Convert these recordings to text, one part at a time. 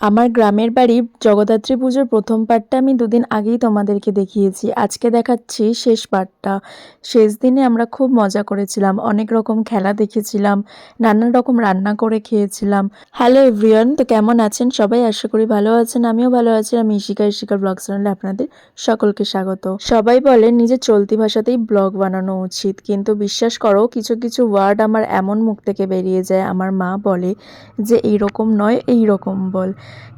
আমার গ্রামের বাড়ি জগদ্ধাত্রী পুজোর প্রথম পার্টটা আমি দুদিন আগেই তোমাদেরকে দেখিয়েছি। আজকে দেখাচ্ছি শেষ পার্টটা শেষ দিনে আমরা খুব মজা করেছিলাম, অনেক রকম খেলা দেখেছিলাম নানান রকম রান্না করে খেয়েছিলাম। হ্যালো এভরিওয়ান তো কেমন আছেন? সবাই আশা করি ভালো আছেন, আমিও ভালো আছি। আমি ইশিকা ইশিকা ব্লগ চ্যানেলে আপনাদের সকলকে স্বাগত। সবাই বলে নিজের চলতি ভাষাতেই ব্লগ বানানো উচিত, কিন্তু বিশ্বাস করো, কিছু কিছু ওয়ার্ড আমার এমন মুখ থেকে বেরিয়ে যায়, আমার মা বলে যে, এইরকম নয় এই রকম বল।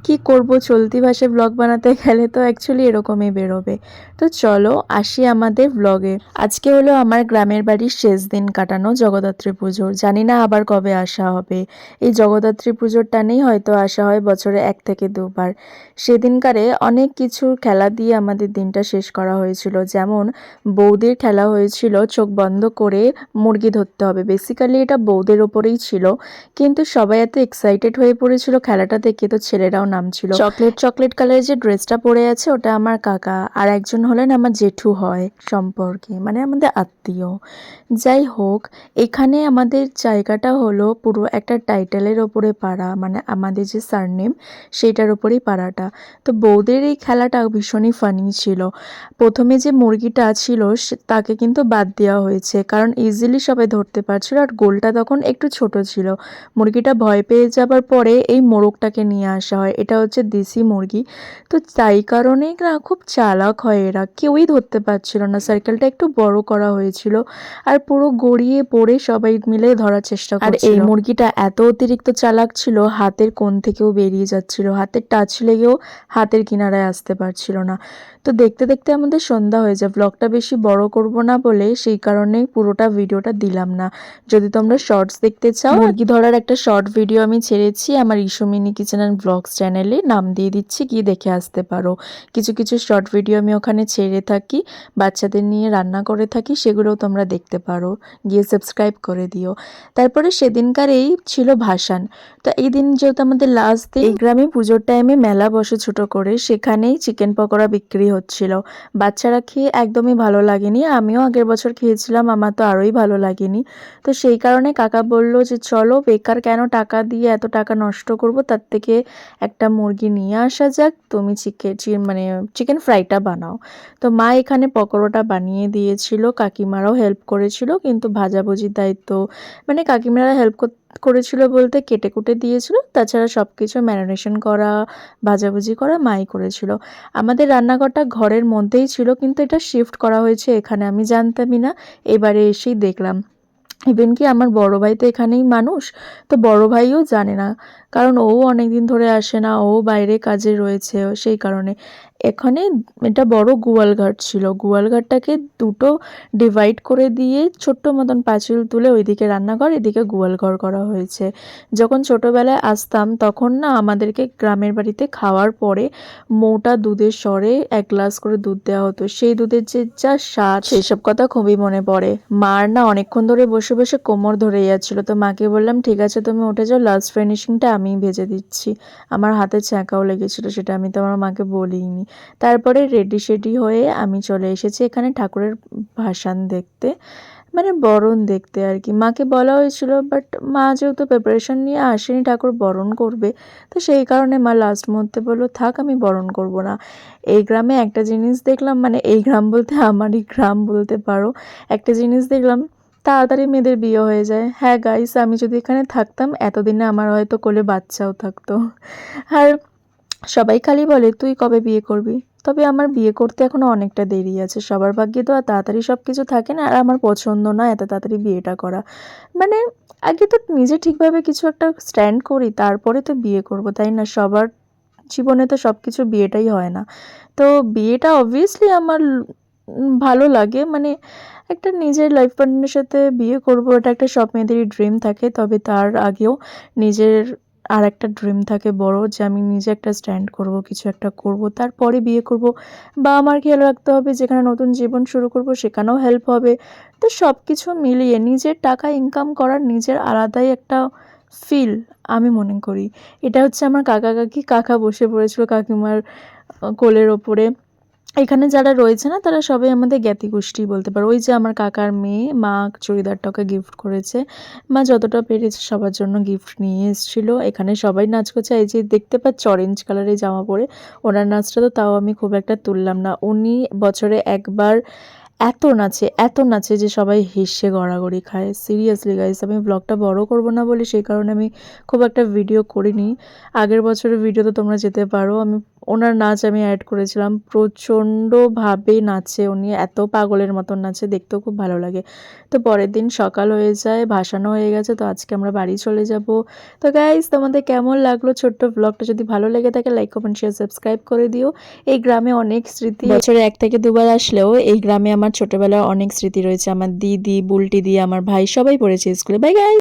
কি করব? চলতি ভাষায় ব্লগ বানাতে গেলে তো অ্যাকচুয়ালি এরকমই বেরোবে। তো চলো আসি আমাদের ব্লগে আজকে হলো আমার গ্রামের বাড়ির শেষ দিন কাটানো জগদ্ধাত্রী পুজোর। জানি না আবার কবে আসা হবে। এই জগদ্ধাত্রী পুজোর টানেই হয়তো আসা হয় বছরে এক থেকে দুবার। সেদিনকারে অনেক কিছু খেলা দিয়ে আমাদের দিনটা শেষ করা হয়েছিল। যেমন বৌদির খেলা হয়েছিল, চোখ বন্ধ করে মুরগি ধরতে হবে। বেসিক্যালি এটা বৌদের ওপরেই ছিল। কিন্তু সবাই এত এক্সাইটেড হয়ে পড়েছিল খেলাটা দেখে, তো ছেলেরাও নামছিল চকলেট চকলেট কালারের যে ড্রেসটা পরে আছে, ওটা আমার কাকা আর একজন হলেন আমার জেঠু হয় সম্পর্কে মানে আমাদের আত্মীয়। যাই হোক, এখানে আমাদের জায়গাটা হলো পুরো একটা টাইটেলের ওপরে পাড়া মানে আমাদের যে সারনেম, সেইটার ওপরেই পাড়াটা। তো বৌদের এই খেলাটা ভীষণই ফানি ছিল। প্রথমে যে মুরগিটা ছিল তাকে কিন্তু বাদ দেওয়া হয়েছে, কারণ ইজিলি সবাই ধরতে পারছিল আর গোলটা তখন একটু ছোট ছিল। মুরগিটা ভয় পেয়ে যাবার পরে এই মোরগটাকে নিয়ে আসা। হয়। এটা হচ্ছে দেশি মুরগি। তো তাই কারণেই না খুব চালাক হয় এরা। কেউই ধরতে পারছিল না। সার্কেলটা একটু বড় করা হয়েছিল আর পুরো গড়িয়ে পড়ে সবাই মিলে ধরার চেষ্টা আর এই মুরগিটা এত অতিরিক্ত চালাক ছিল হাতের কোন থেকেও বেরিয়ে যাচ্ছিল। হাতের টাচ লেগেও হাতের কিনারায় আসতে পারছিল না। তো দেখতে দেখতে আমাদের সন্ধ্যা হয়ে যায়। ব্লগটা বেশি বড় করব না বলে সেই কারণেই পুরোটা ভিডিওটা দিলাম না। যদি তোমরা শর্টস দেখতে চাও মুরগি ধরার একটা শর্ট ভিডিও আমি ছেড়েছি। আমার ইস্যুমিনি কিচেন অ্যান্ড ব্লগস চ্যানেলে নাম দিয়ে দিচ্ছি, গিয়ে দেখে আসতে পারো। কিছু কিছু শর্ট ভিডিও আমি ওখানে ছেড়ে থাকি, বাচ্চাদের নিয়ে রান্না করে থাকি, সেগুলোও তোমরা দেখতে পারো। গিয়ে সাবস্ক্রাইব করে দিও। তারপরে সেদিনকার এই ছিল ভাসান। তো এই দিন যেহেতু আমাদের লাস্ট দিন, এই গ্রামে পুজোর টাইমে মেলা বসে ছোট করে, সেখানেই চিকেন পকোড়া বিক্রি হচ্ছিল। বাচ্চারা খেয়ে একদমই ভালো লাগেনি। আমিও আগের বছর খেয়েছিলাম, আমার তো আরোই ভালো লাগেনি। তো সেই কারণে কাকা বলল যে, চলো, বেকার কেন টাকা দিয়ে এত টাকা নষ্ট করব? তার থেকে একটা মুরগি নিয়ে আসা যাক। তুমি চিকেন মানে চিকেন ফ্রাইটা বানাও। তো মা এখানে পকোড়াটা বানিয়ে দিয়েছিল, কাকিমারাও হেল্প করেছিল, কিন্তু ভাজাভুজির দায়িত্ব মানে কাকিমারা হেল্প করেছিল বলতে কেটে কুটে দিয়েছিল, তাছাড়া সব কিছু ম্যারিনেশন করা, ভাজাভুজি করা মাই করেছিল। আমাদের রান্নাঘরটা ঘরের মধ্যেই ছিল, কিন্তু এটা শিফট করা হয়েছে, এখানে আমি জানতামই না। এবারে এসেই দেখলাম। ইভেন কি আমার বড় ভাই তো এখানেই মানুষ, তো বড় ভাইও জানে না। কারণ ও অনেক দিন ধরে আসে না, ও বাইরে কাজে রয়েছে সেই কারণে। এখানে এটা বড় গোয়ালঘাট ছিল। গোয়ালঘাটটাকে দুটো ডিভাইড করে দিয়ে ছোট্ট মতন পাঁচিল তুলে ওইদিকে রান্নাঘর, এদিকে গোয়ালঘর করা হয়েছে। যখন ছোটোবেলায় আসতাম, তখন না আমাদেরকে গ্রামের বাড়িতে খাওয়ার পরে মোটা দুধের স্বরে এক গ্লাস করে দুধ দেওয়া হতো। সেই দুধের যে যা স্বাদ, সেসব কথা খুবই মনে পড়ে। মার না অনেকক্ষণ ধরে বসে বসে কোমর ধরে যাচ্ছিল। তো মাকে বললাম, ঠিক আছে, তুমি উঠে যাও লাস্ট ফিনিশিংটা আমিই ভেজে দিচ্ছি। আমার হাতে ছ্যাঁকাও লেগেছিল, সেটা আমি তো আমার মাকে বলিনি। তারপরে রেডি সেডি হয়ে আমি চলে এসেছি এখানে ঠাকুরের ভাসান দেখতে মানে বরণ দেখতে আর কি। মাকে বলা হয়েছিল বাট মা যেহেতু প্রিপারেশন নিয়ে আসেনি ঠাকুর বরণ করবে, তো সেই কারণে মা লাস্ট মুহূর্তে বলল, থাক, আমি বরণ করব না। এই গ্রামে একটা জিনিস দেখলাম মানে এই গ্রাম বলতে আমারই গ্রাম বলতে পারো, একটা জিনিস দেখলাম, তাড়াতাড়ি মেয়েদের বিয়ে হয়ে যায়। হ্যাঁ গাইস আমি যদি এখানে থাকতাম, এতদিনে আমার হয়তো কোলে বাচ্চাও থাকতো। আর সবাই খালি বলে, তুই কবে বিয়ে করবি? তবে আমার বিয়ে করতে এখনও অনেকটা দেরি আছে। সবার ভাগ্যে তো আর তাড়াতাড়ি সব কিছু থাকে না, আর আমার পছন্দ না এত তাড়াতাড়ি বিয়েটা করা। মানে আগে তো নিজে ঠিকভাবে কিছু একটা স্ট্যান্ড করি, তারপরে তো বিয়ে করব, তাই না? সবার জীবনে তো সব কিছু বিয়েটাই হয় না। তো বিয়েটা অবভিয়াসলি আমার ভালো লাগে। মানে একটা নিজের লাইফ পার্টনারের সাথে বিয়ে করব, এটা একটা সব মেয়েদেরই ড্রিম থাকে। তবে তার আগেও নিজের আর একটা ড্রিম থাকে বড়, যে আমি নিজে একটা স্ট্যান্ড করব, কিছু একটা করব, তারপরে বিয়ে করব। বা আমার খেয়াল রাখতে হবে, যেখানে নতুন জীবন শুরু করব, সেখানেও হেল্প হবে। তো সব কিছু মিলিয়ে নিজের টাকা ইনকাম করার নিজের আলাদাই একটা ফিল আমি মনে করি। এটা হচ্ছে আমার কাকা কাকি, কাকা বসে পড়েছিল কাকিমার কোলের ওপরে। এখানে যারা রয়েছে না, তারা সবাই আমাদের জ্ঞাতি গোষ্ঠী বলতে পারো। ওই যে আমার কাকার মেয়ে, মা চুড়িদারটাকে গিফট করেছে। মা যতটা পেরেছে সবার জন্য গিফট নিয়ে এসেছিল। এখানে সবাই নাচ করছে। এই যে দেখতে পাচ্ছ অরেঞ্জ কালারের জামা পরে, ওনার নাচটা তো তাও আমি খুব একটা তুললাম না। উনি বছরে একবার এত নাচে এত নাচে যে সবাই হেসে গড়াগড়ি খায়। সিরিয়াসলি গাইস আমি ব্লগটা বড় করব না বলে সেই কারণে আমি খুব একটা ভিডিও করিনি। আগের বছরের ভিডিও তো তোমরা যেতে পারো। আমি, ওনার নাচ আমি অ্যাড করেছিলাম। প্রচণ্ডভাবে নাচে। উনি এত পাগলের মতন নাচে। দেখতেও খুব ভালো লাগে। তো পরের দিন সকাল হয়ে যায়, ভাসানো হয়ে গেছে। তো আজকে আমরা বাড়ি চলে যাব। তো গাইজ তোমাদের কেমন লাগল ছোট্ট ব্লগটা যদি ভালো লেগে থাকে লাইক কমেন্ট শেয়ার সাবস্ক্রাইব করে দিও। এই গ্রামে অনেক স্মৃতি। বছরে এক থেকে দুবার আসলেও এই গ্রামে আমার ছোটবেলার অনেক স্মৃতি রয়েছে। আমার দিদি, বুলটি দিয়ে আমার ভাই সবাই পড়েছে স্কুলে। By guys